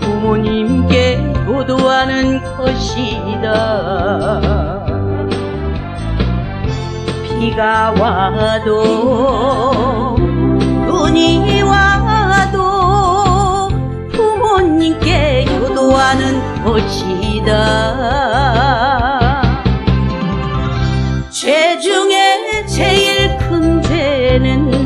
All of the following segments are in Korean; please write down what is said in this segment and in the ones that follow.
부모님께 효도하는 것이다. 비가 와도 눈이 와도 부모님께 효도하는 것이다. 죄 중에 제일 큰 죄는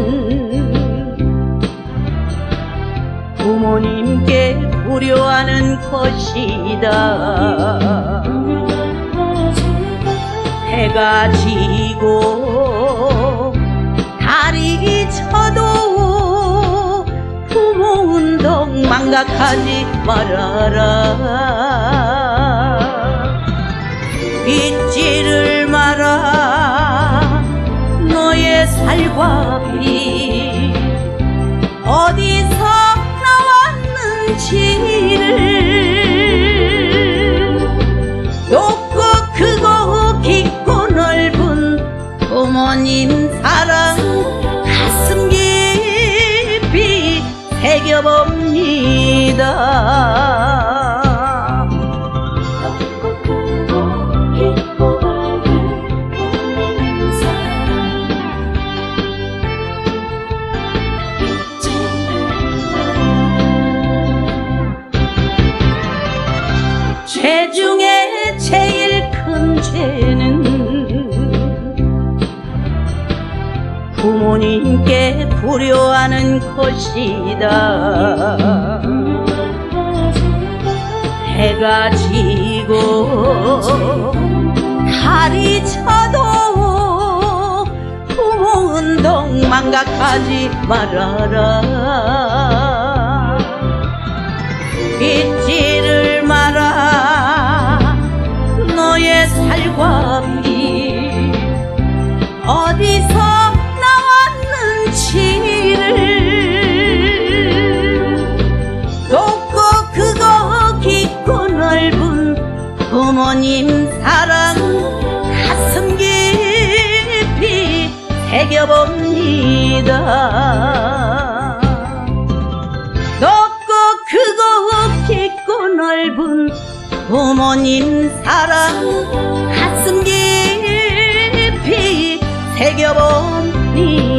부모님께 불효하는 것이다. 해가 지고 달이 쳐도 부모 운동 망각하지 말아라. 잊지를 마라 너의 살과 비 나왔는지를 높고 크고 깊고 넓은 부모님 사랑 가슴 깊이 새겨봅니다 부모님께 불효하는 것이다. 해가 지고 달이 쳐도 부모 운동 망각하지 말아라 부모님 사랑 가슴 깊이 새겨봅니다. 높고 크고 깊고 넓은 부모님 사랑 가슴 깊이 새겨봅니다